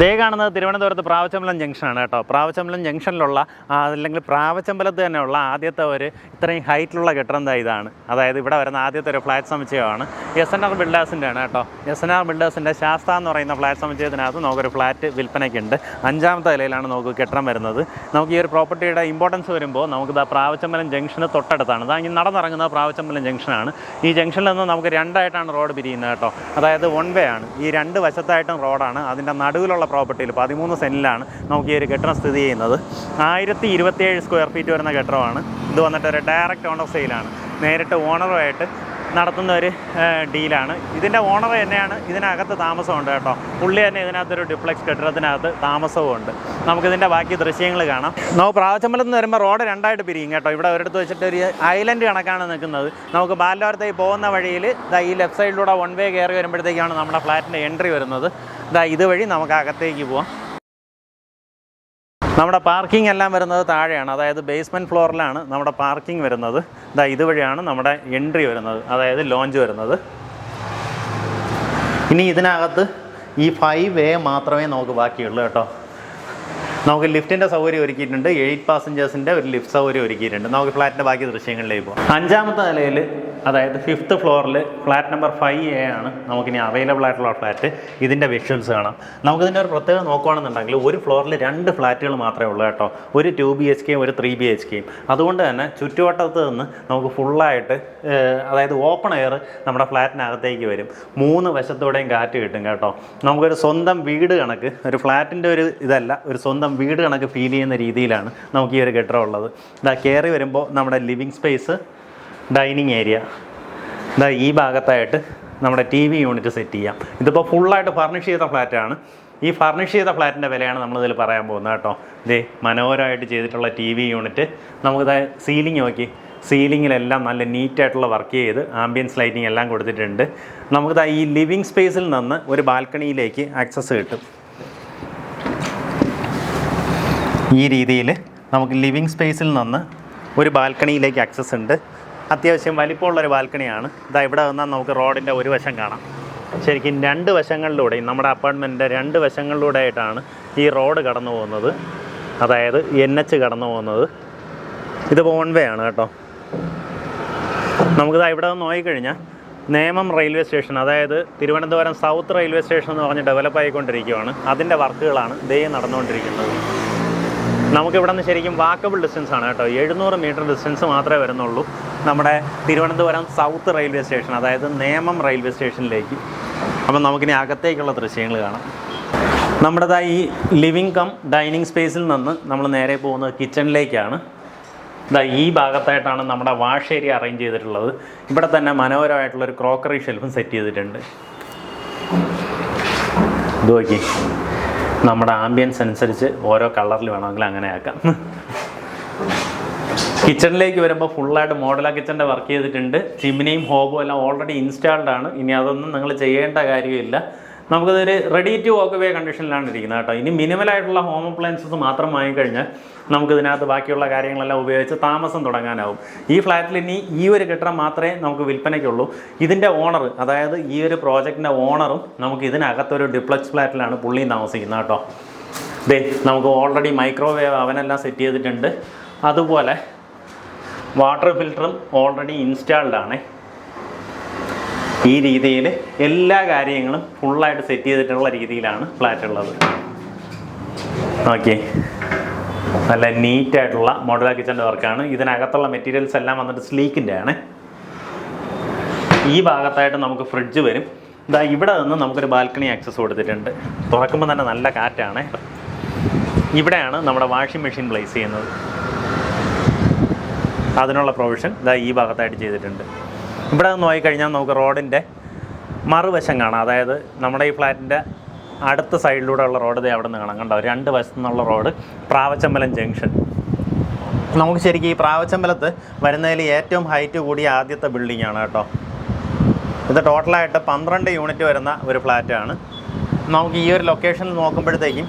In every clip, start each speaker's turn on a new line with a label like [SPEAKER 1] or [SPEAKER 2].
[SPEAKER 1] ദേ കാണുന്നത് തിരുവനന്തപുരത്ത് പ്രാവച്ചമ്പലം ജംഗ്ഷനാണ് കേട്ടോ. പ്രാവച്ചമ്പലം ജംഗ്ഷനിലുള്ള ആ, അല്ലെങ്കിൽ പ്രാവച്ചമ്പലത്ത് തന്നെയുള്ള ആദ്യത്തെ ഒരു ഇത്രയും ഹൈറ്റിലുള്ള കെട്ടിടം ഇതാണ്. അതായത് ഇവിടെ വരുന്ന ആദ്യത്തെ ഒരു ഫ്ലാറ്റ് സമുച്ചയമാണ്. എസ് എൻ ആർ ബിൽഡേഴ്സിന്റെ ആണ് കേട്ടോ. എസ് എൻ ആർ ബിൽഡേഴ്സിന്റെ ശാസ്ത എന്ന് പറയുന്ന ഫ്ലാറ്റ് സമുച്ചയത്തിനകത്ത് നമുക്കൊരു ഫ്ലാറ്റ് വിൽപ്പനയ്ക്കുണ്ട്. അഞ്ചാമത്തെ നിലയിലാണ് നമുക്ക് കെട്ടിടം വരുന്നത്. നമുക്ക് ഈ ഒരു പ്രോപ്പർട്ടിയുടെ ഇമ്പോർട്ടൻസ് വരുമ്പോൾ നമുക്ക് ദാ പ്രാവച്ചമ്പലം ജംഗ്ഷന് തൊട്ടടുത്താണ്. ഇതാ ഇനി നടന്നിറങ്ങുന്ന പ്രാവച്ചമ്പലം ജംഗ്ഷനാണ്. ഈ ജംഗ്ഷനിൽ നിന്ന് നമുക്ക് രണ്ടായിട്ടാണ് റോഡ് പിരിയുന്നത് കേട്ടോ. അതായത് വൺ വേ ആണ്. ഈ രണ്ട് വശത്തായിട്ടും റോഡാണ്. അതിന്റെ നടുവിലുള്ള പ്രോപ്പർട്ടിയിൽ പതിമൂന്ന് സെന്റിലാണ് നമുക്ക് ഈ ഒരു കെട്ടിടം സ്ഥിതി ചെയ്യുന്നത്. ആയിരത്തി ഇരുപത്തിയേഴ് സ്ക്വയർ ഫീറ്റ് വരുന്ന കെട്ടിടമാണ്. ഇത് വന്നിട്ട് ഒരു ഡയറക്റ്റ് ഓണർ സെയിലാണ്. നേരിട്ട് ഓണറുമായിട്ട് നടത്തുന്ന ഒരു ഡീലാണ്. ഇതിന്റെ ഓണർ തന്നെയാണ്. ഇതിനകത്ത് താമസമുണ്ട് കേട്ടോ. പുള്ളി തന്നെ ഇതിനകത്തൊരു ഡിപ്ലക്സ് കെട്ടിടത്തിനകത്ത് താമസവും ഉണ്ട് നമുക്കിതിന്റെ ബാക്കി ദൃശ്യങ്ങൾ കാണാം. നമുക്ക് പ്രാവശ്യമ്പലം നിന്ന് വരുമ്പോൾ റോഡ് രണ്ടായിട്ട് പിരിയും കേട്ടോ. ഇവിടെ ഒരിടത്ത് വെച്ചിട്ട് ഒരു ഐലൻഡ് കണക്കാണ് നിൽക്കുന്നത്. നമുക്ക് ബാലവാരത്തേക്ക് പോകുന്ന വഴിയിൽ ഇതാ ഈ ലെഫ്റ്റ് സൈഡിലൂടെ വൺ വേ കയറി വരുമ്പോഴത്തേക്കാണ് നമ്മുടെ ഫ്ലാറ്റിന്റെ എൻട്രി വരുന്നത്. ഇതാ ഇതുവഴി നമുക്ക് അകത്തേക്ക് പോവാം. നമ്മുടെ പാർക്കിംഗ് എല്ലാം വരുന്നത് താഴെയാണ്. അതായത് ബേസ്മെന്റ് ഫ്ലോറിലാണ് നമ്മുടെ പാർക്കിംഗ് വരുന്നത്. ഇതാ ഇതുവഴിയാണ് നമ്മുടെ എൻട്രി വരുന്നത് അതായത് ലോഞ്ച് വരുന്നത്. ഇനി ഇതിനകത്ത് ഈ ഫൈവ് വേ മാത്രമേ നമുക്ക് ബാക്കിയുള്ളൂ കേട്ടോ. നമുക്ക് ലിഫ്റ്റിന്റെ സൗകര്യം ഒരുക്കിയിട്ടുണ്ട് എയ്റ്റ് പാസഞ്ചേഴ്സിന്റെ ഒരു ലിഫ്റ്റ് സൗകര്യം ഒരുക്കിയിട്ടുണ്ട്. നമുക്ക് ഫ്ലാറ്റിന്റെ ബാക്കി ദൃശ്യങ്ങളിലേക്ക് പോകാം. അഞ്ചാമത്തെ നിലയിൽ അതായത് ഫിഫ്ത്ത് ഫ്ലോറിൽ ഫ്ലാറ്റ് നമ്പർ ഫൈവ് എ ആണ് നമുക്കിനി അവൈലബിൾ ആയിട്ടുള്ള ഫ്ലാറ്റ്. ഇതിന്റെ വിഷ്വൽസ് കാണാം. നമുക്കിതിന്റെ ഒരു പ്രത്യേകത നോക്കുകയാണെന്നുണ്ടെങ്കിൽ ഒരു ഫ്ലോറിൽ രണ്ട് ഫ്ലാറ്റുകൾ മാത്രമേ ഉള്ളൂ കേട്ടോ. ഒരു ടു ബി എച്ച് കെയും ഒരു ത്രീ ബി എച്ച് കെയും അതുകൊണ്ട് തന്നെ ചുറ്റുവട്ടത്ത് നിന്ന് നമുക്ക് ഫുള്ളായിട്ട് അതായത് ഓപ്പൺ എയർ നമ്മുടെ ഫ്ലാറ്റിനകത്തേക്ക് വരും. മൂന്ന് വശത്തൂടെയും കാറ്റ് കിട്ടും കേട്ടോ. നമുക്കൊരു സ്വന്തം വീട് കണക്ക് ഒരു ഫ്ലാറ്റിന്റെ ഒരു ഇതല്ല ഒരു സ്വന്തം വീട് കണക്ക് ഫീൽ ചെയ്യുന്ന രീതിയിലാണ് നമുക്ക് ഈ ഒരു കെട്ടിടം ഉള്ളത്. ഇതാ കയറി വരുമ്പോൾ നമ്മുടെ ലിവിങ് സ്പേസ് ഡൈനിങ് ഏരിയ. ഇതാ ഈ ഭാഗത്തായിട്ട് നമ്മുടെ ടി വി യൂണിറ്റ് സെറ്റ് ചെയ്യാം. ഇതിപ്പോൾ ഫുള്ളായിട്ട് ഫർണിഷ് ചെയ്ത ഫ്ലാറ്റാണ്. ഈ ഫർണിഷ് ചെയ്ത ഫ്ലാറ്റിന്റെ വിലയാണ് നമ്മളിതിൽ പറയാൻ പോകുന്നത് കേട്ടോ. ഇതേ മനോഹരമായിട്ട് ചെയ്തിട്ടുള്ള ടി വി യൂണിറ്റ്. നമുക്കിത് സീലിംഗ് നോക്കി. സീലിങ്ങിലെല്ലാം നല്ല നീറ്റായിട്ടുള്ള വർക്ക് ചെയ്ത് ആംബിയൻസ് ലൈറ്റിംഗ് എല്ലാം കൊടുത്തിട്ടുണ്ട്. നമുക്കിത് ഈ ലിവിങ് സ്പേസിൽ നിന്ന് ഒരു ബാൽക്കണിയിലേക്ക് ആക്സസ് കിട്ടും. ഈ രീതിയിൽ നമുക്ക് ലിവിങ് സ്പേസിൽ നിന്ന് ഒരു ബാൽക്കണിയിലേക്ക് ആക്സസ് ഉണ്ട്. അത്യാവശ്യം വലിപ്പമുള്ളൊരു ബാൽക്കണിയാണ്. ഇതാ ഇവിടെ വന്നാൽ നമുക്ക് റോഡിന്റെ ഒരു വശം കാണാം. ശരിക്കും രണ്ട് വശങ്ങളിലൂടെയും നമ്മുടെ അപ്പാർട്ട്മെന്റിന്റെ രണ്ട് വശങ്ങളിലൂടെ ആയിട്ടാണ് ഈ റോഡ് കടന്നു പോകുന്നത്. അതായത് എൻ എച്ച് കടന്നു പോകുന്നത്. ഇത് വേ ആണ് കേട്ടോ. നമുക്കിതാ ഇവിടെ നിന്ന് നോക്കിക്കഴിഞ്ഞാൽ നേമം റെയിൽവേ സ്റ്റേഷൻ അതായത് തിരുവനന്തപുരം സൗത്ത് റെയിൽവേ സ്റ്റേഷൻ എന്ന് പറഞ്ഞ് ഡെവലപ്പ് ആയിക്കൊണ്ടിരിക്കുകയാണ് അതിന്റെ വർക്കുകളാണ് ദേ നടന്നുകൊണ്ടിരിക്കുന്നത്. നമുക്കിവിടെ നിന്ന് ശരിക്കും വാക്കബിൾ ഡിസ്റ്റൻസ് ആണ് കേട്ടോ. എഴുന്നൂറ് മീറ്റർ ഡിസ്റ്റൻസ് മാത്രമേ വരുന്നുള്ളൂ. നമ്മുടെ തിരുവനന്തപുരം സൗത്ത് റെയിൽവേ സ്റ്റേഷൻ അതായത് നേമം റെയിൽവേ സ്റ്റേഷനിലേക്ക് അപ്പം നമുക്കിനി അകത്തേക്കുള്ള ദൃശ്യങ്ങൾ കാണാം. നമ്മുടേതായി ഈ ലിവിങ് കം ഡൈനിങ് സ്പേസിൽ നിന്ന് നമ്മൾ നേരെ പോകുന്നത് കിച്ചണിലേക്കാണ് ഇതാ ഈ ഭാഗത്തായിട്ടാണ് നമ്മുടെ വാഷ് ഏരിയ അറേഞ്ച് ചെയ്തിട്ടുള്ളത്. ഇവിടെ തന്നെ മനോഹരമായിട്ടുള്ളൊരു ക്രോക്കറി ഷെൽഫും സെറ്റ് ചെയ്തിട്ടുണ്ട്. ഇത് നോക്കി നമ്മുടെ ആംബിയൻസ് അനുസരിച്ച് ഓരോ കളറിൽ വേണമെങ്കിൽ അങ്ങനെ ആക്കാം. കിച്ചണിലേക്ക് വരുമ്പോൾ ഫുള്ളായിട്ട് മോഡല കിച്ചന്റെ വർക്ക് ചെയ്തിട്ടുണ്ട്. ചിമ്മിനിയും ഹോബും എല്ലാം ഓൾറെഡി ഇൻസ്റ്റാൾഡ് ആണ്. ഇനി അതൊന്നും നിങ്ങൾ ചെയ്യേണ്ട കാര്യമില്ല. നമുക്കതൊരു റെഡി ടു വോക്ക് വേ കണ്ടീഷനിലാണ് ഇരിക്കുന്നത് കേട്ടോ. ഇനി മിനിമലായിട്ടുള്ള ഹോം അപ്ലയൻസസ് മാത്രം വാങ്ങിക്കഴിഞ്ഞാൽ നമുക്കിതിനകത്ത് ബാക്കിയുള്ള കാര്യങ്ങളെല്ലാം ഉപയോഗിച്ച് താമസം തുടങ്ങാനാവും. ഈ ഫ്ലാറ്റിൽ ഇനി ഈ ഒരു കെട്ടിടം മാത്രമേ നമുക്ക് വിൽപ്പനയ്ക്കുള്ളൂ. ഇതിന്റെ ഓണർ അതായത് ഈ ഒരു പ്രോജക്റ്റിന്റെ ഓണറും നമുക്ക് ഇതിനകത്തൊരു ഡിപ്ലക്സ് ഫ്ലാറ്റിലാണ് പുള്ളിയും താമസിക്കുന്നത് കേട്ടോ. ദേ നമുക്ക് ഓൾറെഡി മൈക്രോവേവ് അവനെല്ലാം സെറ്റ് ചെയ്തിട്ടുണ്ട്. അതുപോലെ വാട്ടർ ഫിൽറ്ററും ഓൾറെഡി ഇൻസ്റ്റാൾഡ് ആണ്. ഈ രീതിയിൽ എല്ലാ കാര്യങ്ങളും ഫുള്ളായിട്ട് സെറ്റ് ചെയ്തിട്ടുള്ള രീതിയിലാണ് ഫ്ലാറ്റ് ഉള്ളത്. ഓക്കെ നല്ല നീറ്റായിട്ടുള്ള മോഡുലാർ കിച്ചന്റെ വർക്കാണ് ഇതിനകത്തുള്ള മെറ്റീരിയൽസ് എല്ലാം വന്നിട്ട് സ്ലീക്കിന്റെ ആണ്. ഈ ഭാഗത്തായിട്ട് നമുക്ക് ഫ്രിഡ്ജ് വരും. ഇതാ ഇവിടെ നിന്ന് നമുക്കൊരു ബാൽക്കണി ആക്സസ് കൊടുത്തിട്ടുണ്ട്. തുറക്കുമ്പോൾ തന്നെ നല്ല കാറ്റാണ്. ഇവിടെയാണ് നമ്മുടെ വാഷിംഗ് മെഷീൻ പ്ലേസ് ചെയ്യുന്നത്. അതിനുള്ള പ്രൊവിഷൻ ഇതാ ഈ ഭാഗത്തായിട്ട് ചെയ്തിട്ടുണ്ട്. ഇവിടെ നിന്ന് നോക്കിക്കഴിഞ്ഞാൽ നമുക്ക് റോഡിന്റെ മറുവശം കാണാം. അതായത് നമ്മുടെ ഈ ഫ്ലാറ്റിന്റെ അടുത്ത സൈഡിലൂടെ ഉള്ള റോഡ് അവിടെ നിന്ന് കാണാം. കണ്ടോ? രണ്ട് വശത്തു നിന്നുള്ള റോഡ് പ്രാവച്ചമ്പലം ജംഗ്ഷൻ. നമുക്ക് ശരിക്കും ഈ പ്രാവച്ചമ്പലത്ത് വരുന്നതിൽ ഏറ്റവും ഹൈറ്റ് കൂടിയ ആദ്യത്തെ ബിൽഡിംഗ് ആണ് കേട്ടോ. ഇത് ടോട്ടലായിട്ട് പന്ത്രണ്ട് യൂണിറ്റ് വരുന്ന ഒരു ഫ്ലാറ്റാണ് നമുക്ക് ഈ ഒരു ലൊക്കേഷനിൽ നോക്കുമ്പോഴത്തേക്കും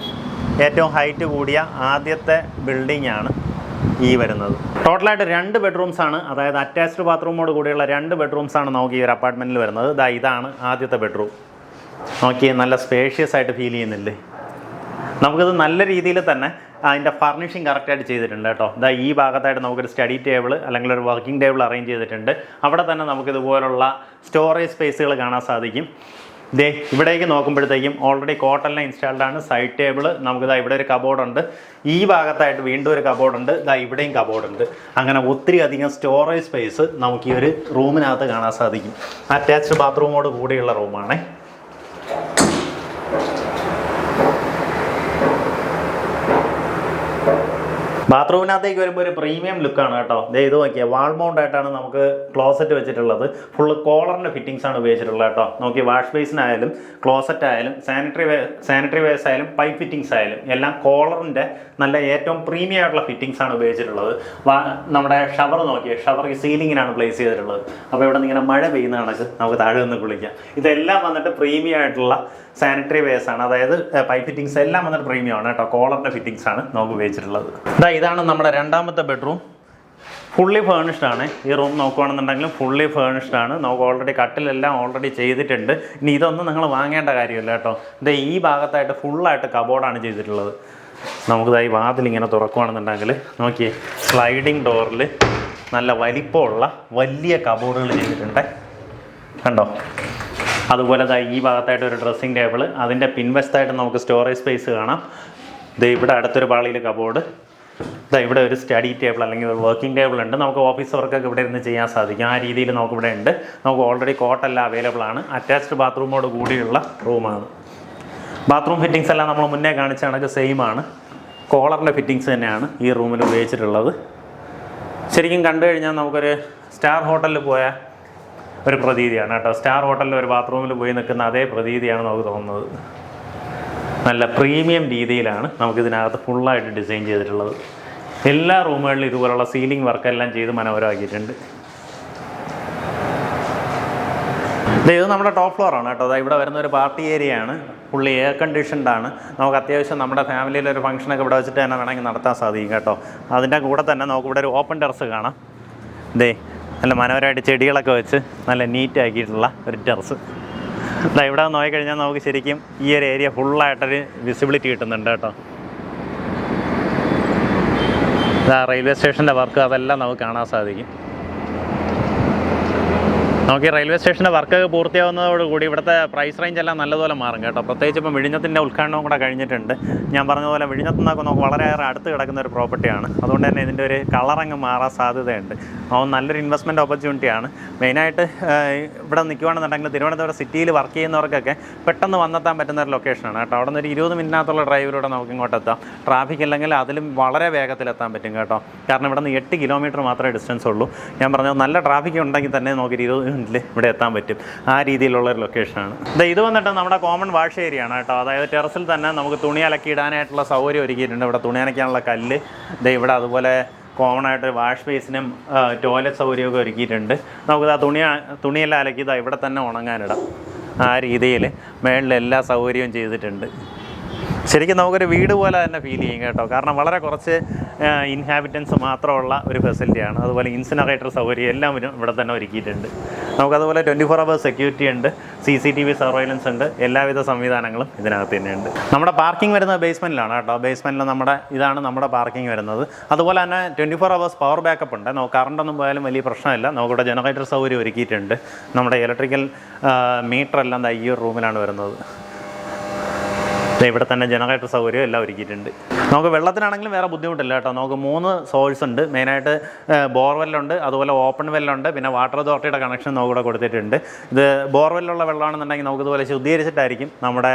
[SPEAKER 1] ഏറ്റവും ഹൈറ്റ് കൂടിയ ആദ്യത്തെ ബിൽഡിംഗ് ആണ്. ഈ വരുന്നത്. ടോട്ടലായിട്ട് രണ്ട് ബെഡ്റൂംസ് ആണ്. അതായത് അറ്റാച്ച്ഡ് ബാത്റൂമോട് കൂടിയുള്ള രണ്ട് ബെഡ്റൂംസ് ആണ് നമുക്ക് ഈ ഒരു അപ്പാർട്ട്മെന്റിൽ വരുന്നത്. ഇതാ ഇതാണ് ആദ്യത്തെ ബെഡ്റൂം നോക്കി നല്ല സ്പേഷ്യസ് ആയിട്ട് ഫീൽ ചെയ്യുന്നില്ലേ? നമുക്കിത് നല്ല രീതിയിൽ തന്നെ അതിന്റെ ഫർണിഷിങ് കറക്റ്റായിട്ട് ചെയ്തിട്ടുണ്ട് കേട്ടോ. ഇതാ ഈ ഭാഗത്തായിട്ട് നമുക്കൊരു സ്റ്റഡി ടേബിൾ അല്ലെങ്കിൽ ഒരു വർക്കിംഗ് ടേബിൾ അറേഞ്ച് ചെയ്തിട്ടുണ്ട്. അവിടെ തന്നെ നമുക്ക് ഇതുപോലുള്ള സ്റ്റോറേജ് സ്പേസുകൾ കാണാൻ സാധിക്കും. ദേ ഇവിടേക്ക് നോക്കുമ്പോഴത്തേക്കും ഓൾറെഡി കോട്ടെല്ലാം ഇൻസ്റ്റാൾഡ് ആണ്. സൈഡ് ടേബിൾ നമുക്കിതാ ഇവിടെ ഒരു കബോർഡ് ഉണ്ട്. ഈ ഭാഗത്തായിട്ട് വീണ്ടും ഒരു കബോർഡ് ഉണ്ട്. ഇതാ ഇവിടെയും കബോർഡ് ഉണ്ട്. അങ്ങനെ ഒത്തിരി അധികം സ്റ്റോറേജ് സ്പേസ് നമുക്ക് ഈ ഒരു റൂമിനകത്ത് കാണാൻ സാധിക്കും. അറ്റാച്ച്ഡ് ബാത്റൂമോട് കൂടിയുള്ള റൂമാണേ ബാത്റൂമിനകത്തേക്ക് വരുമ്പോൾ ഒരു പ്രീമിയം ലുക്കാണ് കേട്ടോ. ദേ ഇത് നോക്കിയാൽ വാൾ മൗണ്ട് ആയിട്ടാണ് നമുക്ക് ക്ലോസറ്റ് വെച്ചിട്ടുള്ളത്. ഫുള്ള് കോളറിന്റെ ഫിറ്റിംഗ്സ് ആണ് ഉപയോഗിച്ചിട്ടുള്ളത് കേട്ടോ. നോക്കി വാഷ് ബേസിനായാലും ക്ലോസറ്റ് ആയാലും സാനിറ്ററി വേ സാനിറ്ററി വേസ് ആയാലും പൈപ്പ് ഫിറ്റിംഗ്സ് ആയാലും എല്ലാം കോളറിന്റെ നല്ല ഏറ്റവും പ്രീമിയം ആയിട്ടുള്ള ഫിറ്റിംഗ്സ് ആണ് ഉപയോഗിച്ചിട്ടുള്ളത്. നമ്മുടെ ഷവർ നോക്കിയേ ഷവർ ഈ സീലിങ്ങിനാണ് പ്ലേസ് ചെയ്തിട്ടുള്ളത്. അപ്പോൾ ഇവിടെ ഇങ്ങനെ മഴ പെയ്യുന്ന കണക്ക് നമുക്ക് താഴെ നിന്ന് കുളിക്കാം. ഇതെല്ലാം വന്നിട്ട് പ്രീമിയം ആയിട്ടുള്ള സാനിറ്ററി വേസ് ആണ്. അതായത് പൈപ്പ് ഫിറ്റിംഗ്സ് എല്ലാം വന്നിട്ട് പ്രീമിയം ആണ് കേട്ടോ. കോളറിന്റെ ഫിറ്റിംഗ്സ് ആണ് നമുക്ക് ഉപയോഗിച്ചിട്ടുള്ളത്. ഇതാണ് നമ്മുടെ രണ്ടാമത്തെ ബെഡ്റൂം ഫുള്ളി ഫേണിഷ്ഡ് ആണ്. ഈ റൂം നോക്കുകയാണെന്നുണ്ടെങ്കിലും ഫുള്ളി ഫേണിഷ്ഡ് ആണ്. നമുക്ക് ഓൾറെഡി കട്ടിലെല്ലാം ഓൾറെഡി ചെയ്തിട്ടുണ്ട്. ഇനി ഇതൊന്നും നിങ്ങൾ വാങ്ങേണ്ട കാര്യമില്ല കേട്ടോ. ഇത് ഈ ഭാഗത്തായിട്ട് ഫുള്ളായിട്ട് കബോർഡാണ് ചെയ്തിട്ടുള്ളത്. നമുക്കിതായി ഇങ്ങനെ തുറക്കുകയാണെന്നുണ്ടെങ്കിൽ നോക്കിയേ സ്ലൈഡിങ് ഡോറിൽ നല്ല വലിപ്പമുള്ള വലിയ കബോർഡുകൾ ചെയ്തിട്ടുണ്ട്. കണ്ടോ? അതുപോലെ ദാ ഈ ഭാഗത്തായിട്ട് ഒരു ഡ്രസ്സിങ് ടേബിൾ അതിന്റെ പിൻവശത്തായിട്ട് നമുക്ക് സ്റ്റോറേജ് സ്പേസ് കാണാം. ഇത് ഇവിടെ അടുത്തൊരു പാളിയിൽ കബോർഡ് ദാ ഇവിടെ ഒരു സ്റ്റഡി ടേബിൾ അല്ലെങ്കിൽ ഒരു വർക്കിംഗ് ടേബിൾ ഉണ്ട്. നമുക്ക് ഓഫീസ് വർക്കൊക്കെ ഇവിടെ ഇരുന്ന് ചെയ്യാൻ സാധിക്കും. ആ രീതിയിൽ നമുക്ക് ഇവിടെ ഉണ്ട്. നമുക്ക് ഓൾറെഡി കോട്ടെല്ലാം അവൈലബിൾ ആണ്. അറ്റാച്ച്ഡ് ബാത്റൂമോട് കൂടിയുള്ള റൂമാണ് ബാത്റൂം ഫിറ്റിങ്സ് എല്ലാം നമ്മൾ മുന്നേ കാണിച്ച കണക്ക് സെയിം ആണ്. കോളറിന്റെ ഫിറ്റിങ്സ് തന്നെയാണ് ഈ റൂമിൽ ഉപയോഗിച്ചിട്ടുള്ളത്. ശരിക്കും കണ്ടു കഴിഞ്ഞാൽ നമുക്കൊരു സ്റ്റാർ ഹോട്ടലിൽ പോയ ഒരു പ്രതീതിയാണ് കേട്ടോ. സ്റ്റാർ ഹോട്ടലിൽ ഒരു ബാത്റൂമിൽ പോയി നിൽക്കുന്ന അതേ പ്രതീതിയാണ് നമുക്ക് തോന്നുന്നത്. നല്ല പ്രീമിയം രീതിയിലാണ് നമുക്കിതിനകത്ത് ഫുള്ളായിട്ട് ഡിസൈൻ ചെയ്തിട്ടുള്ളത്. എല്ലാ റൂമുകളിലും ഇതുപോലുള്ള സീലിംഗ് വർക്കെല്ലാം ചെയ്ത് മനോഹരമാക്കിയിട്ടുണ്ട്. ഇത് നമ്മുടെ ടോപ്പ് ഫ്ലോറാണ് കേട്ടോ. അതായത് ഇവിടെ വരുന്ന ഒരു പാർട്ടി ഏരിയയാണ് ഫുള്ളി എയർ കണ്ടീഷൻഡാണ് നമുക്ക് അത്യാവശ്യം നമ്മുടെ ഫാമിലിയിൽ ഒരു ഫംഗ്ഷനൊക്കെ ഇവിടെ വെച്ചിട്ട് തന്നെ വേണമെങ്കിൽ നടത്താൻ സാധിക്കും കേട്ടോ. അതിന്റെ കൂടെ തന്നെ നമുക്ക് ഇവിടെ ഒരു ഓപ്പൺ ടെറസ് കാണാം. ദേ നല്ല മനോഹരമായിട്ട് ചെടികളൊക്കെ വെച്ച് നല്ല നീറ്റാക്കിയിട്ടുള്ള ഒരു ടെറസ് ഇവിടെ നോക്കിക്കഴിഞ്ഞാൽ നമുക്ക് ശരിക്കും ഈ ഒരു ഏരിയ ഫുള്ളായിട്ടൊരു വിസിബിലിറ്റി കിട്ടുന്നുണ്ട് കേട്ടോ. റെയിൽവേ സ്റ്റേഷന്റെ വർക്ക് അതെല്ലാം നമുക്ക് കാണാൻ സാധിക്കും. നമുക്ക് ഈ റെയിൽവേ സ്റ്റേഷന്റെ വർക്കൊക്കെ പൂർത്തിയാവുന്നതോടുകൂടി ഇവിടുത്തെ പ്രൈസ് റേഞ്ച് എല്ലാം നല്ലതുപോലെ മാറും കേട്ടോ. പ്രത്യേകിച്ച് ഇപ്പം വിഴിഞ്ഞത്തിന്റെ ഉദ്ഘാടനവും കൂടെ കഴിഞ്ഞിട്ടുണ്ട്. ഞാൻ പറഞ്ഞതുപോലെ വിഴിഞ്ഞത്തുനിന്നൊക്കെ വിഴിഞ്ഞത്ത് നിന്നൊക്കെ നമുക്ക് വളരെയേറെ അടുത്ത് കിടക്കുന്ന ഒരു പ്രോപ്പർട്ടിയാണ് അതുകൊണ്ട് തന്നെ ഇതിന്റെ ഒരു കളറങ്ങ് മാറാൻ സാധ്യതയുണ്ട്. അപ്പോൾ നല്ലൊരു ഇൻവെസ്റ്റ്മെന്റ് ഓപ്പർച്യൂണിറ്റിയാണ് മെയിനായിട്ട് ഇവിടെ നിൽക്കുകയാണെന്നുണ്ടെങ്കിൽ തിരുവനന്തപുരം സിറ്റിയിൽ വർക്ക് ചെയ്യുന്നവർക്കൊക്കെ പെട്ടെന്ന് വന്നെത്താൻ പറ്റുന്ന ഒരു ലൊക്കേഷനാണ് കേട്ടോ. അവിടെ നിന്ന് ഒരു ഇരുപത് മിനിറ്റിനകത്തുള്ള ഡ്രൈവിലൂടെ നമുക്ക് ഇങ്ങോട്ട് എത്താം. ട്രാഫിക് ഇല്ലെങ്കിൽ അതിലും വളരെ വേഗത്തിൽ എത്താൻ പറ്റും കേട്ടോ. കാരണം ഇവിടെ നിന്ന് എട്ട് കിലോമീറ്റർ മാത്രമേ ഡിസ്റ്റൻസ് ഉള്ളൂ. ഞാൻ പറഞ്ഞത് നല്ല ട്രാഫിക് ഉണ്ടെങ്കിൽ തന്നെ നമുക്ക് ഒരു മിനിറ്റിൽ ഇവിടെ എത്താൻ പറ്റും. ആ രീതിയിലുള്ള ഒരു ലൊക്കേഷനാണ് ഇത് ഇത് വന്നിട്ട് നമ്മുടെ കോമൺ വാഷ് ഏരിയ ആണ് കേട്ടോ. അതായത് ടെറസിൽ തന്നെ നമുക്ക് തുണി അലക്കി ഇടാനായിട്ടുള്ള സൗകര്യം ഒരുക്കിയിട്ടുണ്ട്. ഇവിടെ തുണി അലക്കാനുള്ള കല്ല് ഇത് ഇവിടെ അതുപോലെ കോമൺ ആയിട്ട് വാഷ് ബേസിനും ടോയ്ലറ്റ് സൗകര്യമൊക്കെ ഒരുക്കിയിട്ടുണ്ട്. നമുക്ക് ആ തുണി തുണിയെല്ലാം അലക്കി ഇവിടെ തന്നെ ഉണങ്ങാനിടാം. ആ രീതിയിൽ മേളിൽ എല്ലാ സൗകര്യവും ചെയ്തിട്ടുണ്ട്. ശരിക്കും നമുക്കൊരു വീട് പോലെ തന്നെ ഫീൽ ചെയ്യും കേട്ടോ. കാരണം വളരെ കുറച്ച് ഇൻഹാബിറ്റൻസ് മാത്രമുള്ള ഒരു ഫെസിലിറ്റിയാണ് അതുപോലെ ഇൻസിനറേറ്റർ സൗകര്യം എല്ലാം ഇവിടെ തന്നെ ഒരുക്കിയിട്ടുണ്ട്. നമുക്കതുപോലെ ട്വന്റി ഫോർ അവേഴ്സ് സെക്യൂരിറ്റി ഉണ്ട്. C C T V surveillance ഉണ്ട്. എല്ലാവിധ സംവിധാനങ്ങളും ഇതിനകത്ത് തന്നെയുണ്ട് നമ്മുടെ പാർക്കിംഗ് വരുന്നത് ബേസ്മെന്റിലാണ് കേട്ടോ. ബേസ്മെന്റിൽ നമ്മുടെ ഇതാണ് നമ്മുടെ പാർക്കിംഗ് വരുന്നത്. അതുപോലെ തന്നെ twenty four hours power backup ഉണ്ട്. നമുക്ക് കറണ്ടൊന്നും പോയാലും വലിയ പ്രശ്നമില്ല. നമുക്കിവിടെ ജനറേറ്റർ സൗകര്യം ഒരുക്കിയിട്ടുണ്ട്. നമ്മുടെ ഇലക്ട്രിക്കൽ മീറ്റർ എല്ലാം ഈ ഒരു റൂമിലാണ് വരുന്നത്. ഇവിടെ തന്നെ ജനറേറ്റർ സൗകര്യം എല്ലാം ഒരുക്കിയിട്ടുണ്ട്. നമുക്ക് വെള്ളത്തിനാണെങ്കിലും വേറെ ബുദ്ധിമുട്ടില്ല കേട്ടോ. നമുക്ക് മൂന്ന് സോഴ്സ് ഉണ്ട്. മെയിനായിട്ട് ബോർവെല്ലുണ്ട് അതുപോലെ ഓപ്പൺ വെല്ലുണ്ട് പിന്നെ വാട്ടർ അതോറിറ്റിയുടെ കണക്ഷൻ നമുക്ക് ഇവിടെ കൊടുത്തിട്ടുണ്ട്. ഇത് ബോർവെല്ലുള്ള വെള്ളമാണെന്നുണ്ടെങ്കിൽ നമുക്കിതുപോലെ ശുദ്ധീകരിച്ചിട്ടായിരിക്കും നമ്മുടെ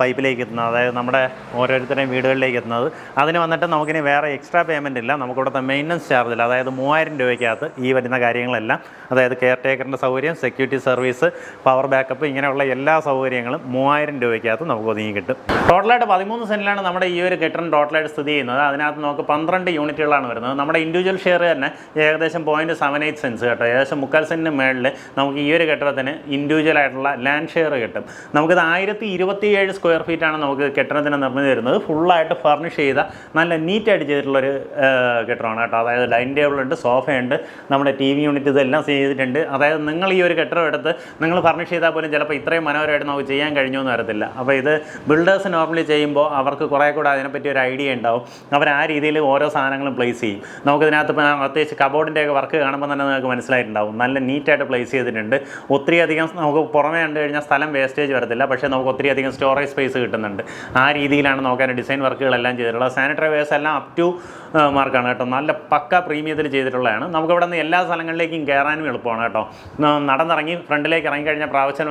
[SPEAKER 1] പൈപ്പിലേക്ക് എത്തുന്നത് അതായത് നമ്മുടെ ഓരോരുത്തരുടെയും വീടുകളിലേക്ക് എത്തുന്നത്. അതിന് വന്നിട്ട് നമുക്കിനി വേറെ എക്സ്ട്രാ പേയ്മെന്റ് ഇല്ല. നമുക്കിവിടുത്തെ മെയിന്റനൻസ് ചാർജ് ഇല്ല. അതായത് മൂവായിരം രൂപയ്ക്കകത്ത് ഈ വരുന്ന കാര്യങ്ങളെല്ലാം അതായത് കെയർ ടേക്കറിന്റെ സൗകര്യം സെക്യൂരിറ്റി സർവീസ് പവർ ബാക്കപ്പ് ഇങ്ങനെയുള്ള എല്ലാ സൗകര്യങ്ങളും മൂവായിരം രൂപയ്ക്കകത്ത് നമുക്ക് ഒതുങ്ങി കിട്ടും. ടോട്ടലായിട്ട് പതിമൂന്ന് സെന്റിലാണ് നമ്മുടെ ഈ ഒരു കെട്ടിടം ടോട്ടലായിട്ട് സ്ഥിതി ചെയ്യുന്നത്. അതിനകത്ത് നമുക്ക് പന്ത്രണ്ട് യൂണിറ്റുകളാണ് വരുന്നത്. നമ്മുടെ ഇൻഡിവിജ്വൽ ഷെയർ തന്നെ ഏകദേശം പോയിന്റ് സെവൻ എയ്റ്റ് സെൻസ് കേട്ടോ. ഏകദേശം മുക്കാൽ സെന്റിന് മേളിൽ നമുക്ക് ഈ ഒരു കെട്ടിടത്തിന് ഇൻഡിവിജ്വൽ ആയിട്ടുള്ള ലാൻഡ് ഷെയർ കിട്ടും. നമുക്കിത് ആയിരത്തി ഇരുപത്തി ഇരുപത്തിയേഴ് സ്ക്വയർ ആണ് നമുക്ക് കെട്ടിടത്തിന് നിർമ്മിതി വരുന്നത്. ഫുള്ളായിട്ട് ഫർണിഷ് ചെയ്ത നല്ല നീറ്റായിട്ട് ചെയ്തിട്ടുള്ളൊരു കെട്ടിടമാണ് കേട്ടോ. അതായത് ഡൈനിങ് ടേബിൾ ഉണ്ട് സോഫയുണ്ട് നമ്മുടെ ടി വി യൂണിറ്റ് ഇതെല്ലാം ചെയ്തിട്ടുണ്ട്. അതായത് നിങ്ങൾ ഈ ഒരു കെട്ടിടം എടുത്ത് നിങ്ങൾ ഫർണിഷ് ചെയ്താൽ പോലും ചിലപ്പോൾ ഇത്രയും മനോഹരമായിട്ട് നമുക്ക് ചെയ്യാൻ കഴിഞ്ഞു എന്ന് വരത്തില്ല. അപ്പോൾ ഇത് ബിൽഡേഴ്സ് നോർമലി ചെയ്യുമ്പോൾ അവർക്ക് കുറേ കൂടെ അതിനെപ്പറ്റി ഒരു ഐഡിയ ഉണ്ടാവും. അവർ ആ രീതിയിൽ ഓരോ സാധനങ്ങളും പ്ലേസ് ചെയ്യും. നമുക്കിതിനകത്ത് പ്രത്യേകിച്ച് കബോർഡിന്റെയൊക്കെ വർക്ക് കാണുമ്പോൾ തന്നെ നിങ്ങൾക്ക് മനസ്സിലായിട്ടുണ്ടാവും. നല്ല നീറ്റായിട്ട് പ്ലേസ് ചെയ്തിട്ടുണ്ട്. ഒത്തിരി അധികം നമുക്ക് പുറമേ കണ്ടു കഴിഞ്ഞാൽ സ്ഥലം വേസ്റ്റേജ് വരത്തില്ല. പക്ഷേ നമുക്ക് ഒത്തിരി അധികം സ്റ്റോറേജ് സ്പേസ് കിട്ടുന്നുണ്ട്. ആ രീതിയിലാണ് നോക്കാൻ ഡിസൈൻ വർക്കുകളെല്ലാം ചെയ്തിട്ടുള്ളത്. സാനിറ്ററി വേഴ്സ് എല്ലാം അപ് ടു മാർക്കാണ് കേട്ടോ. നല്ല പക്ക പ്രീമിയത്തിൽ ചെയ്തിട്ടുള്ളതാണ്. നമുക്ക് ഇവിടെ നിന്ന് എല്ലാ സ്ഥലങ്ങളിലേക്കും കയറാനും എളുപ്പമാണ് കേട്ടോ. നടന്നിറങ്ങി ഫ്രണ്ടിലേക്ക് ഇറങ്ങി കഴിഞ്ഞ പ്രാവശ്യം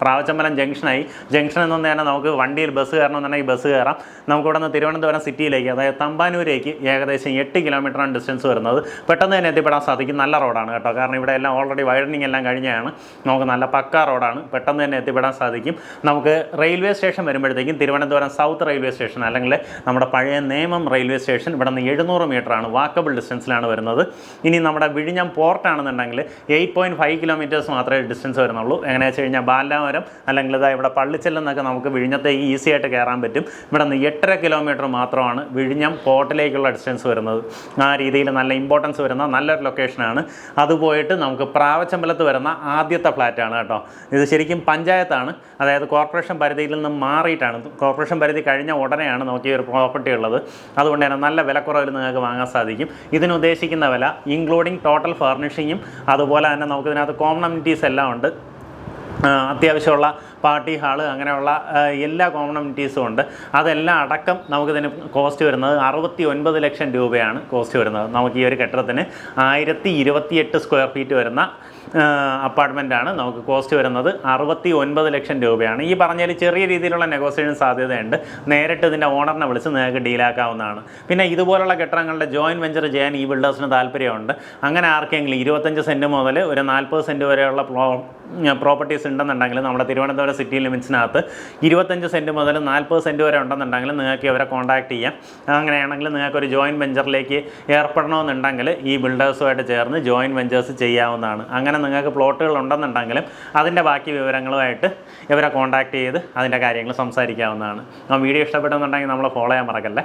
[SPEAKER 1] പ്രാവച്ചമ്പലം ജംഗ്ഷനായി. ജംഗ്ഷനിൽ നിന്ന് തന്നെ നമുക്ക് വണ്ടിയിൽ ബസ് കയറണമെന്നുണ്ടെങ്കിൽ ബസ് കയറാം. നമുക്ക് ഇവിടെ നിന്ന് തിരുവനന്തപുരം സിറ്റിയിലേക്ക് അതായത് തമ്പാനൂരേക്ക് ഏകദേശം എട്ട് കിലോമീറ്ററാണ് ഡിസ്റ്റൻസ് വരുന്നത്. പെട്ടെന്ന് തന്നെ എത്തിപ്പെടാൻ സാധിക്കും. നല്ല റോഡാണ് കേട്ടോ. കാരണം ഇവിടെ എല്ലാം ഓൾറെഡി വൈഡനിങ് എല്ലാം കഴിഞ്ഞാണ് നമുക്ക് നല്ല പക്ക റോഡാണ്. പെട്ടെന്ന് തന്നെ എത്തിപ്പെടാൻ സാധിക്കും. നമുക്ക് റെയിൽവേ സ്റ്റേഷൻ വരുമ്പോഴത്തേക്കും തിരുവനന്തപുരം സൗത്ത് റെയിൽവേ സ്റ്റേഷൻ അല്ലെങ്കിൽ നമ്മുടെ പഴയ നേമം റെയിൽവേ സ്റ്റേഷൻ ഇവിടെ നിന്ന് എഴുന്നൂറ് മീറ്ററാണ്. വാക്കബിൾ ഡിസ്റ്റൻസിലാണ് വരുന്നത്. ഇനി നമ്മുടെ വിഴിഞ്ഞം പോർട്ടാണെന്നുണ്ടെങ്കിൽ എയ്റ്റ് പോയിന്റ് ഫൈവ് കിലോമീറ്റേഴ്സ് മാത്രമേ ഡിസ്റ്റൻസ് വരുന്നുള്ളൂ. എങ്ങനെയാണെന്ന് വെച്ച് കഴിഞ്ഞാൽ ബാലാമരം അല്ലെങ്കിൽ ഇതാ ഇവിടെ പള്ളിച്ചെല്ലെന്നൊക്കെ നമുക്ക് വിഴിഞ്ഞത്തേക്ക് ഈസി ആയിട്ട് കയറാൻ പറ്റും. ഇവിടെ നിന്ന് എട്ടര കിലോമീറ്റർ മാത്രമാണ് വിഴിഞ്ഞം പോർട്ടിലേക്കുള്ള ഡിസ്റ്റൻസ് വരുന്നത്. ആ രീതിയിൽ നല്ല ഇമ്പോർട്ടൻസ് വരുന്ന നല്ലൊരു ലൊക്കേഷനാണ് അത് പോയിട്ട് നമുക്ക് പ്രാവച്ചമ്പലത്ത് വരുന്ന ആദ്യത്തെ ഫ്ലാറ്റാണ് കേട്ടോ. ഇത് ശരിക്കും പഞ്ചായത്താണ്. അതായത് കോർപ്പറേഷൻ പരിധിയിൽ നിന്ന് മാറിയിട്ടാണ്. കോർപ്പറേഷൻ പരിധി കഴിഞ്ഞ ഉടനെയാണ് നമുക്ക് ഈ ഒരു പ്രോപ്പർട്ടി ഉള്ളത്. അതുകൊണ്ട് തന്നെ നല്ല വിലക്കുറവിൽ നിങ്ങൾക്ക് വാങ്ങാൻ സാധിക്കും. ഇതിനുദ്ദേശിക്കുന്ന വില ഇൻക്ലൂഡിങ് ടോട്ടൽ ഫർണിഷിങ്ങും അതുപോലെ തന്നെ നമുക്ക് ഇതിനകത്ത് കോമൺ അമ്യൂണിറ്റീസ് എല്ലാം ഉണ്ട്. അത്യാവശ്യമുള്ള പാർട്ടി ഹാൾ അങ്ങനെയുള്ള എല്ലാ കോമണമിറ്റീസും ഉണ്ട്. അതെല്ലാം അടക്കം നമുക്കിതിന് കോസ്റ്റ് വരുന്നത് അറുപത്തി ഒൻപത് ലക്ഷം രൂപയാണ് കോസ്റ്റ് വരുന്നത്. നമുക്ക് ഈ ഒരു കെട്ടിടത്തിന് ആയിരത്തി ഇരുപത്തിയെട്ട് സ്ക്വയർ ഫീറ്റ് വരുന്ന അപ്പാർട്ട്മെന്റാണ് നമുക്ക് കോസ്റ്റ് വരുന്നത് അറുപത്തി ഒൻപത് ലക്ഷം രൂപയാണ്. ഈ പറഞ്ഞതിൽ ചെറിയ രീതിയിലുള്ള നെഗോസിയേഷൻ സാധ്യതയുണ്ട്. നേരിട്ട് ഇതിന്റെ ഓണറിനെ വിളിച്ച് നിങ്ങൾക്ക് ഡീലാക്കാവുന്നതാണ്. പിന്നെ ഇതുപോലുള്ള കെട്ടിടങ്ങളുടെ ജോയിന്റ് വെഞ്ചർ ചെയ്യാൻ ഈ ബിൽഡേഴ്സിന് താല്പര്യമുണ്ട്. അങ്ങനെ ആർക്കെങ്കിലും ഇരുപത്തഞ്ച് സെന്റ് മുതൽ ഒരു നാൽപ്പത് സെന്റ് വരെയുള്ള പ്രോ പ്രോപ്പർട്ടീസ് ഉണ്ടെന്നുണ്ടെങ്കിൽ നമ്മുടെ തിരുവനന്തപുരം സിറ്റി ലിമിറ്റ്സിനകത്ത് ഇരുപത്തഞ്ച് സെന്റ് മുതൽ നാൽപ്പത് സെന്റ് വരെ ഉണ്ടെന്നുണ്ടെങ്കിൽ നിങ്ങൾക്ക് ഇവരെ കോൺടാക്ട് ചെയ്യാം. അങ്ങനെയാണെങ്കിൽ നിങ്ങൾക്ക് ഒരു ജോയിന്റ് വെഞ്ചറിലേക്ക് ഏർപ്പെടണമെന്നുണ്ടെങ്കിൽ ഈ ബിൽഡേഴ്സുമായിട്ട് ചേർന്ന് ജോയിന്റ് വെഞ്ചേഴ്സ് ചെയ്യാവുന്നതാണ്. അങ്ങനെ നിങ്ങൾക്ക് പ്ലോട്ടുകൾ ഉണ്ടെന്നുണ്ടെങ്കിലും അതിന്റെ ബാക്കി വിവരങ്ങളുമായിട്ട് ഇവരെ കോൺടാക്ട് ചെയ്ത് അതിന്റെ കാര്യങ്ങൾ സംസാരിക്കാവുന്നതാണ്. ആ വീഡിയോ ഇഷ്ടപ്പെടുന്നുണ്ടെങ്കിൽ നമ്മൾ ഫോളോ ചെയ്യാൻ മറക്കല്ലേ?